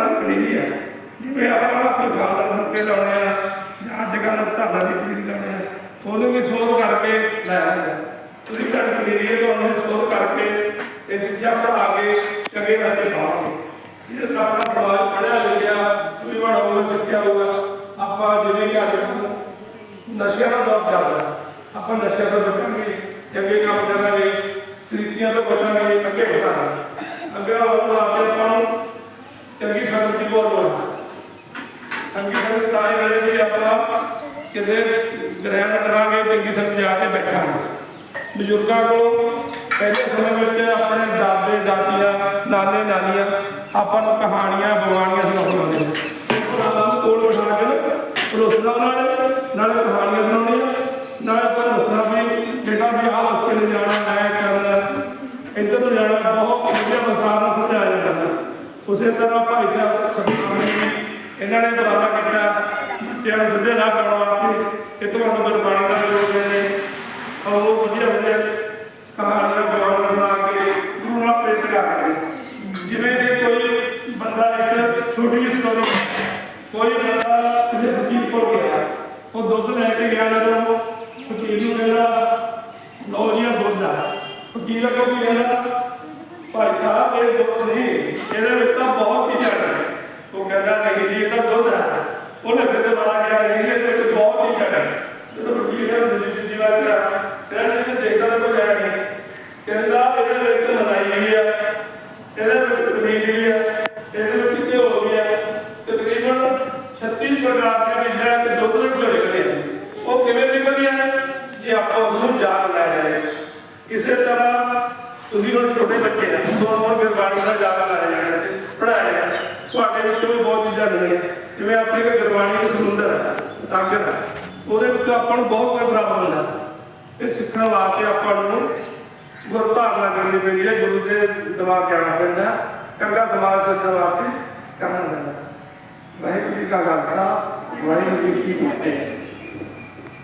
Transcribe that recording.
ਨਹੀਂ ਹੈ। ਜਿਵੇਂ ਆਪਾਂ ਕੋਈ ਗੱਲ ਦਾ ਮੁੱਕੇ ਲਾਉਣੇ ਆ ਜਾਂ ਅੱਜ ਕੱਲ੍ਹ ਧਾਰਾ ਦੀ ਚੀਜ਼ ਲਾਉਣੇ ਆ ਉਹਨੂੰ ਵੀ ਸੋਧ ਕਰਕੇ ਲੈ ਆਉਂਦੇ ਆ। ਤੁਸੀਂ ਘਰ ਕਲੀਏ ਤੁਹਾਨੂੰ ਸੋਧ ਕਰਕੇ ਇਹ ਚੀਜ਼ਾਂ ਬਣਾ ਕੇ ਚੰਗੇ ਰਸਤੇ ਪਾਓਗੇ ਇਹ ਤਾਂ ਆਪਣਾ ਸਮਾਜ ਪੜਿਆ ਲਿਖਿਆ ਤੁਸੀਂ ਬੜਾ ਹੋਵੇ ਸਿੱਖਿਆ ਹੋਊਗਾ, ਆਪਾਂ ਜਿਵੇਂ ਕਿ ਅੱਜ ਨਸ਼ਿਆਂ ਦਾ ਦੌਰ ਚੱਲਦਾ ਆਪਾਂ ਨਸ਼ਿਆਂ ਤੋਂ ਬਚਾਂਗੇ ਚੰਗੇ ਕੰਮ ਕਰਾਂਗੇ ਕ੍ਰਿਤੀਆਂ ਤੋਂ ਬਚਾਂਗੇ ਅੱਗੇ ਵਧਾਂਗੇ ਅੱਗੇ ਵਾਸਤੇ ਆਪਾਂ ਨੂੰ ਚੰਗੀ ਸੰਗਤ ਦੀ ਬਹੁਤ ਲੋੜ ਹੈ ਚੰਗੀ ਤਾਂ ਹੀ ਮਿਲੇਗੀ ਜੇ ਆਪਾਂ ਕਿਤੇ ਗ੍ਰਹਿਣ ਕਰਾਂਗੇ ਚੰਗੀ ਸੰਗਤ ਜਾ ਕੇ ਬੈਠਾਂਗੇ। ਬਜ਼ੁਰਗਾਂ ਕੋਲ ਪਹਿਲੇ ਸਮੇਂ ਵਿੱਚ ਆਪਣੇ ਦਾਦੇ ਦਾਦੀਆਂ ਨਾਨੇ, ਨਾਨੀਆਂ, ਆਪਾਂ ਨੂੰ ਕਹਾਣੀਆਂ ਬਵਾਨੀਆਂ ਸੁਣਾਉਂਦੇ ਹੁੰਦੇ ਸੀ। ਨੂੰ ਕੋਲ ਬਿਠਾ ਕੇ ਪਰੋਸਣਾ ਨਾਲ ਨਾਲ ਕਹਾਣੀਆਂ ਸੁਣਾਉਣੀਆਂ ਨਾਲ ਆਪਾਂ ਵੀ ਬੇਟਾ ਵੀ ਆਹ ਬੱਚੇ ਨੂੰ ਜਾਣਾ, ਮੈਂ ਕਰਨਾ, ਇੱਧਰ ਨੂੰ ਜਾਣਾ, ਬਹੁਤ ਵਧੀਆ ਮਸਾਲਾ ਸਮਝਾਇਆ ਜਾਂਦਾ। ਉਸੇ ਤਰ੍ਹਾਂ ਭਾਈ ਸਾਹਿਬ ਇਹਨਾਂ ਨੇ ਬਰਾਬਰ ਕੀਤਾ ਬੱਚਿਆਂ ਨੂੰ ਸਿੱਧੇ ਰਾਹ ਪਾਉਣ ਵਾਸਤੇ ਇਹ ਤੁਹਾਨੂੰ ਗੁਰਬਾਣੀ ਦਾ ਜੋੜ ਨੇ। ਔਰ ਉਹ ਵਧੀਆ ਵਧੀਆ ਕਹਾਣੀਆਂ ਬਰਾਬਰ ਬਣਾ ਕੇ ਗੁਰੂ ਨਾਲ ਪ੍ਰੇਰਿਤ ਕਰਦੇ ਜਿਵੇਂ ਕਿ ਕੋਈ ਬੰਦਾ ਇੱਕ ਛੋਟੀ ਜਿਹੀ ਸਟੋਰੀ ਕੋਈ ਬੰਦਾ ਕਿਸੇ ਫਕੀਰ ਕੋਲ ਗਿਆ, ਉਹ ਦੁੱਧ ਲੈ ਕੇ ਗਿਆ ਜਦੋਂ ਫਕੀਰ ਨੂੰ ਕਹਿੰਦਾ, ਲਓ ਜੀ ਇਹ ਦੁੱਧ ਆ। ਫਕੀਰ ਅੱਗੋਂ ਕੀ ਕਹਿੰਦਾ, ਭਾਈ ਸਾਹਿਬ, ਇਹ ਦੁੱਧ ਨਹੀਂ ਇਹਦੇ ਵਿੱਚ ਤਾਂ ਬਹੁਤ ਚੀਜ਼ਾਂ ਨੇ ਉਹ ਕਹਿੰਦਾ ਨਹੀਂ ਜੀ ਇਹ ਤਾਂ ਦੁੱਧ ਹੈ ਉਹਨੇ ਫਿਰ ਦੁਬਾਰਾ ਕਿਹਾ ਨਹੀਂ ਇਹਦੇ ਵਿੱਚ ਬਹੁਤ ਚੀਜ਼ਾਂ ਨੇ ਜਦੋਂ ਫਕੀਰ ਨੇ ਦੂਜੀ ਤੀਜੀ ਵਾਰ ਕਿਹਾ ਕਹਿੰਦਾ ਜੀ ਦੇਖਦਾ ਤਾਂ ਕੋਈ ਹੈ ਨਹੀਂ। ਕਹਿੰਦਾ ਇਹਦੇ ਵਿੱਚ ਮਲਾਈ ਵੀ ਹੈ, ਇਹਦੇ ਵਿੱਚ ਪਨੀਰ ਵੀ ਹੈ, ਇਹਦੇ ਵਿੱਚ ਘਿਓ ਵੀ ਹੈ। ਤਕਰੀਬਨ 36 ਪ੍ਰਕਾਰ ਦੀਆਂ ਚੀਜ਼ਾਂ ਤੇ ਦੁੱਧ ਦੇ ਕੋਲ ਨਿਕਲੇ ਉਹ ਕਿਵੇਂ ਨਿਕਲਦੀਆਂ ਨੇ ਜੇ ਆਪਾਂ ਉਸ ਨੂੰ ਜਾਣ ਲੈ ਜਾਏ ਇਸੇ ਤਰ੍ਹਾਂ ਤੁਸੀਂ ਹੁਣ ਛੋਟੇ ਬੱਚੇ ਨੇ ਤੁਹਾਨੂੰ ਗੁਰਬਾਣੀ ਦਾ ਜਾਣਾ ਲਾਇਆ ਜਾਣਾ ਤੇ ਪੜਾਇਆ ਜਾਣਾ ਤੁਹਾਡੇ ਵਿੱਚੋਂ ਵੀ ਬਹੁਤ ਚੀਜ਼ਾਂ ਮਿਲਣੀਆਂ ਜਿਵੇਂ ਆਪਣੀ ਕੋਈ ਗੁਰਬਾਣੀ ਦਾ ਸਮੁੰਦਰ ਹੈ, ਸਾਗਰ ਹੈ, ਉਹਦੇ ਵਿੱਚ ਆਪਾਂ ਨੂੰ ਬਹੁਤ ਕੁਝ ਪ੍ਰਾਪਤ ਹੁੰਦਾ ਇਹ ਸਿੱਖਣ ਵਾਸਤੇ ਆਪਾਂ ਨੂੰ ਗੁਰੂ ਧਾਰਨਾ ਕਰਨੀ ਪੈਂਦੀ ਹੈ, ਗੁਰੂ ਦੇ ਦਿਮਾਗ ਜਾਣਾ ਪੈਂਦਾ ਚੰਗਾ ਦਿਮਾਗ ਸੱਜਣ ਵਾਸਤੇ ਕਰਨਾ ਪੈਂਦਾ ਵਾਹਿਗੁਰੂ ਜੀ ਕਾ ਖਾਲਸਾ, ਵਾਹਿਗੁਰੂ ਜੀ ਕੀ ਫਤਿਹ।